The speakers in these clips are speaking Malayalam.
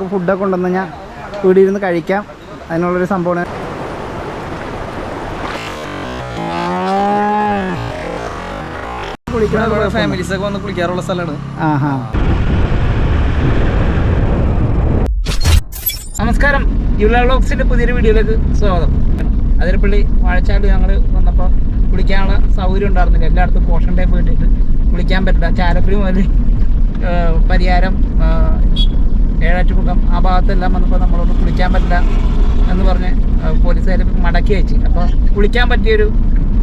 ഫുഡൊക്കെ ഉണ്ടെന്ന് ഞാൻ വീട്ടിൽ ഇരുന്ന് കഴിക്കാം. അതിനുള്ളൊരു സംഭവമാണ്. ഫാമിലീസ് ഒക്കെ വന്ന് കുളിക്കാറുള്ള സ്ഥലമാണ്. ആഹാ. നമസ്കാരം. യുല ബ്ലോഗ്സിന്റെ പുതിയൊരു വീഡിയോയിലേക്ക് സ്വാഗതം. അതിരപ്പള്ളി വാഴച്ചാട് ഞങ്ങൾ വന്നപ്പോൾ കുളിക്കാനുള്ള സൗകര്യം ഉണ്ടായിരുന്നില്ല. എല്ലായിടത്തും പോഷൻ ടൈപ്പ് കിട്ടിയിട്ട് കുളിക്കാൻ പറ്റില്ല. ചാലക്കുടി മുതൽ പരിഹാരം ഏഴാറ്റുമുഖം ആ ഭാഗത്തെല്ലാം വന്നപ്പോൾ നമ്മളോട് കുളിക്കാൻ പറ്റില്ല എന്ന് പറഞ്ഞ് പോലീസുകാർ മടക്കി വെച്ച് അപ്പോൾ കുളിക്കാൻ പറ്റിയൊരു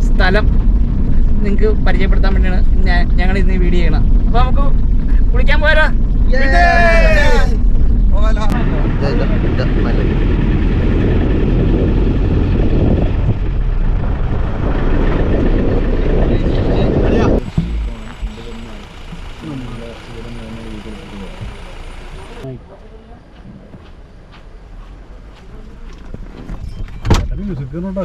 സ്ഥലം നിങ്ങൾക്ക് പരിചയപ്പെടുത്താൻ വേണ്ടിയാണ് ഞാൻ ഞങ്ങൾ ഇന്ന് വീഡിയോ ചെയ്യണം അപ്പോൾ നമുക്ക് കുളിക്കാൻ പോരാ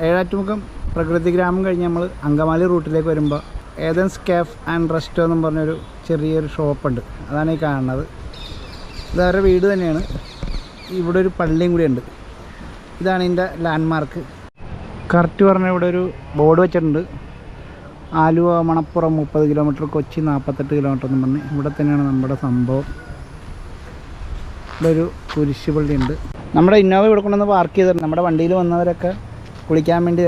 ഏഴാറ്റുമുഖം പ്രകൃതി ഗ്രാമം കഴിഞ്ഞ് നമ്മൾ അങ്കമാലി റൂട്ടിലേക്ക് വരുമ്പോൾ ഏതൻസ് കാഫ് ആൻഡ് റെസ്റ്റോ എന്നും പറഞ്ഞൊരു ചെറിയൊരു ഷോപ്പുണ്ട്. അതാണ് ഈ കാണുന്നത്. ഇത് വീട് തന്നെയാണ്. ഇവിടെ ഒരു പള്ളിയും കൂടി ഉണ്ട്. ഇതാണ് ഇതിന്റെ ലാൻഡ്മാർക്ക് കറക്റ്റ് പറഞ്ഞാൽ ഇവിടെ ഒരു ബോർഡ് വെച്ചിട്ടുണ്ട്. ആലുവ മണപ്പുറം മുപ്പത് കിലോമീറ്റർ കൊച്ചി നാൽപ്പത്തെട്ട് കിലോമീറ്റർ എന്ന് പറഞ്ഞ്. ഇവിടെ തന്നെയാണ് നമ്മുടെ സംഭവം. ഇവിടെ ഒരു കുരിശ് പള്ളി ഉണ്ട്. നമ്മുടെ ഇന്നോവ ഇവിടെ കൊണ്ടുവന്ന് പാർക്ക് ചെയ്തിട്ടുണ്ട്. നമ്മുടെ വണ്ടിയിൽ വന്നവരൊക്കെ കുളിക്കാൻ വേണ്ടി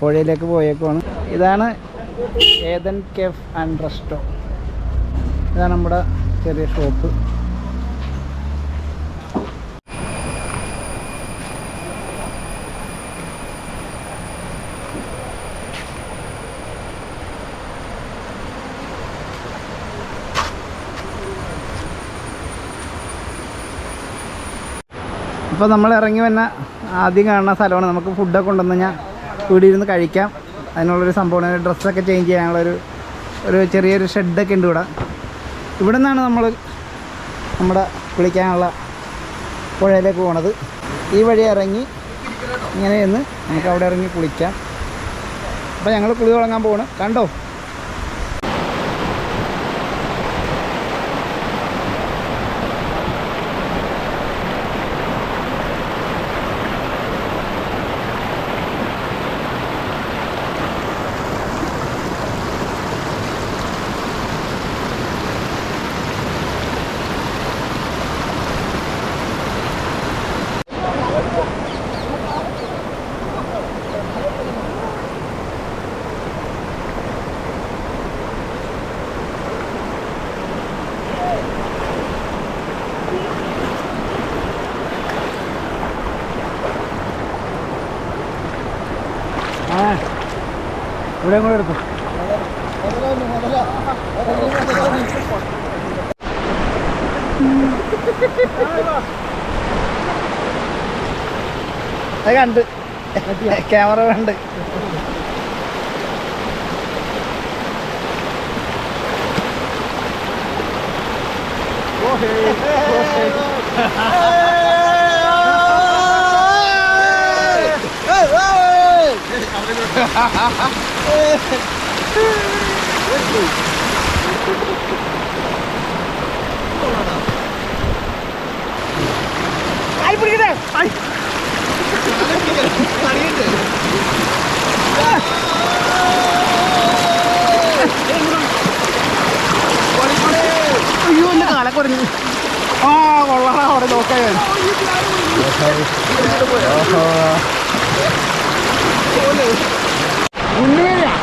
പുഴയിലേക്ക് പോയേക്കുവാണ്. ഇതാണ് ഏതൻ കെഫ് ആൻഡ് റെസ്റ്റോ. ഇതാണ് നമ്മുടെ ചെറിയ ഷോപ്പ് ഇപ്പോൾ നമ്മൾ ഇറങ്ങി വന്ന ആദ്യം കാണുന്ന സ്ഥലമാണ്. നമുക്ക് ഫുഡൊക്കെ ഉണ്ടെന്ന് ഞാൻ വീടിരുന്ന് കഴിക്കാം. അതിനുള്ളൊരു സംഭവമാണ് ഡ്രസ്സൊക്കെ ചേഞ്ച് ചെയ്യാനുള്ളൊരു ഒരു ചെറിയൊരു ഷെഡൊക്കെ ഉണ്ട് ഇവിടെ. ഇവിടെ നിന്നാണ് നമ്മൾ നമ്മുടെ കുളിക്കാനുള്ള പുഴയിലേക്ക് പോണത്. ഈ വഴി ഇറങ്ങി ഇങ്ങനെ നമുക്ക് അവിടെ ഇറങ്ങി കുളിക്കാം. അപ്പോൾ ഞങ്ങൾ കുളി തുടങ്ങാൻ പോകണം കണ്ടോ ആ ഇവിടെ കൂടെ എടുത്തു അത് കണ്ട് ക്യാമറ കണ്ട് ആയി പിടിക്കട്ടെ. ആയി അയ്യോ എന്റെ കാല കുറഞ്ഞു. ആ കൊള്ളാം അവിടെ നോക്കാൻ. ഉണ്ണിമേനാ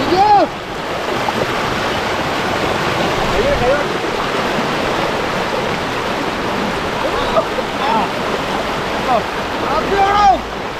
അയ്യോ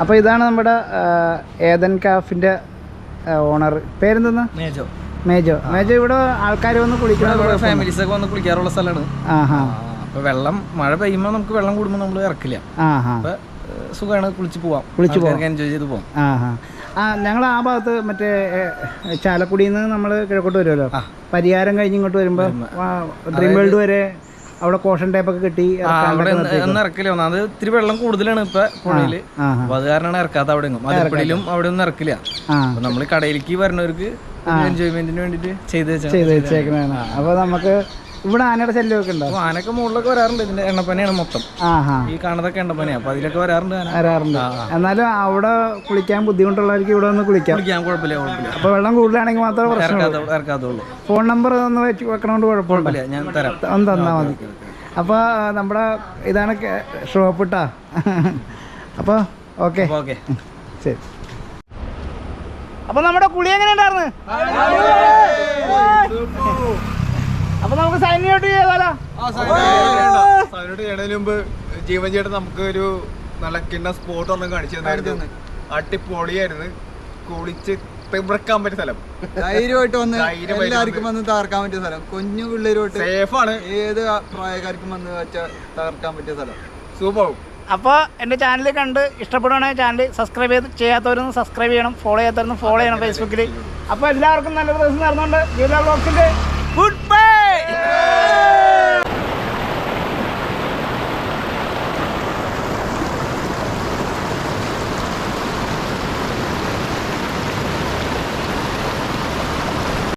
അപ്പോൾ ഇതാണ് നമ്മുടെ ഏദൻ ഏതൻ കാഫിന്റെ ഓണർ പേരെന്തെന്ന്? മേജോ. മേജോ. മേജോ ഇവിടെ ആൾക്കാർ വന്ന് കുളിക്കണം ഫാമിലീസ് ഒക്കെ വന്ന് കുളിക്കാറുള്ള സ്ഥലമാണ്. ആഹാ. അപ്പോൾ വെള്ളം മഴ പെയ്യുമ്പോൾ നമുക്ക് വെള്ളം കൂടുമ്പോൾ നമ്മൾ ഇറക്കില്ല. ആഹാ. സുഖമാണ് കുളിച്ച് പോവാം. കുളിച്ച് പോവാം. എൻജോയ് ചെയ്ത് പോവാം. ആഹാ. ആ ഞങ്ങൾ ആ ഭാഗത്ത് മറ്റേ ചാലക്കുടിന്ന് ചാലക്കുടിയിൽ നിന്ന് നമ്മൾ കിഴക്കോട്ട് വരുമല്ലോ. പരിഹാരം കഴിഞ്ഞ് ഇങ്ങോട്ട് വരുമ്പോൾ ഡ്രീം വേൾഡ് വരെ അവിടെ കോഷൻ ടൈപ്പ് ഒക്കെ കിട്ടി അവിടെ അത് ഇറക്കില്ല. ഒന്നാമത് ഇത്തിരി വെള്ളം കൂടുതലാണ് ഇപ്പൊ പുഴയിൽ അപ്പൊ അത് കാരണമാണ് ഇറക്കാത്ത അവിടെ എങ്ങും. അതിപ്പടിയിലും അവിടെ ഒന്നും ഇറക്കില്ല. നമ്മൾ കടയിലേക്ക് വരണവർക്ക് എൻജോയ്മെന്റിന് വേണ്ടിട്ട് ചെയ്ത് ചെയ്ത് വെച്ചേക്കണതാണ് അപ്പോൾ നമുക്ക് ഇവിടെ ആനയുടെ ശല്യമൊക്കെ ഉണ്ടോ? അപ്പൊ ആനൊക്കെ മുകളിലൊക്കെ വരാറുണ്ട്. ഇതിന്റെ എണ്ണപ്പനയാണ് മൊത്തം. ആഹാ. ഈ കാണുന്നതൊക്കെ എണ്ണപ്പനയാണ് അപ്പൊ അതിലൊക്കെ വരാറുണ്ട് വരാറുണ്ട്. എന്നാലും അവിടെ കുളിക്കാൻ ബുദ്ധിമുട്ടുള്ളവർക്ക് ഇവിടെ വന്ന് കുളിക്കാം. കുളിക്കാൻ കുഴപ്പമില്ല കുഴപ്പമില്ല. അപ്പോൾ വെള്ളം കൂടുതലാണെങ്കിൽ മാത്രമേ പ്രശ്നം ഇറക്കാത്തുള്ളൂ ഫോൺ നമ്പർ ഒന്ന് വെച്ച് വെക്കണോണ്ട് കുഴപ്പമില്ല. ഞാൻ തരാം. ഒന്ന് തന്നാ മതി. അപ്പോൾ നമ്മുടെ ഇതാണ് ഷോപ്പ് ഇട്ടാ അപ്പോൾ ഓക്കെ. അപ്പൊ ഓക്കെ. ശരി. അപ്പോൾ നമ്മുടെ കുളി എങ്ങനെ ഉണ്ടായിരുന്നു അപ്പോൾ നമുക്ക് സൈൻ ഔട്ട് ചെയ്താലോ? അതിനോട് ചെയ്യണതിന് മുമ്പ് ജീവൻ ചേട്ടൻ നമുക്ക് ഒരു നല്ല കിണ്ണ സ്പോട്ട് ഒന്നും കാണിച്ചു തന്നായിരുന്നു. അട്ടിപ്പൊളിയായിരുന്നു കുളിച്ച് തിമിറക്കാൻ പറ്റിയ സ്ഥലം. ധൈര്യമായിട്ട് വന്ന് എല്ലാവർക്കും വന്ന് തകർക്കാൻ പറ്റിയ സ്ഥലം. കുഞ്ഞു പിള്ളേരോട്ട് സേഫാണ്. ഏത് പ്രായക്കാർക്കും വന്ന് വെച്ച തകർക്കാൻ പറ്റിയ സ്ഥലം. സൂപ്പറാവും. അപ്പോൾ എന്റെ ചാനൽ കണ്ട് ഇഷ്ടപ്പെടുവാണെങ്കിൽ ചാനൽ സബ്സ്ക്രൈബ് ചെയ്ത് ചെയ്യാത്തവരൊന്ന് സബ്സ്ക്രൈബ് ചെയ്യണം. ഫോളോ ചെയ്യാത്തവരൊന്ന് ഫോളോ ചെയ്യണം ഫേസ്ബുക്കിൽ അപ്പോൾ എല്ലാവർക്കും നല്ല ദിവസം നടന്നുകൊണ്ട് ജീവിത ബ്ലോഗ്സിന്റെ ഗുഡ് ബൈ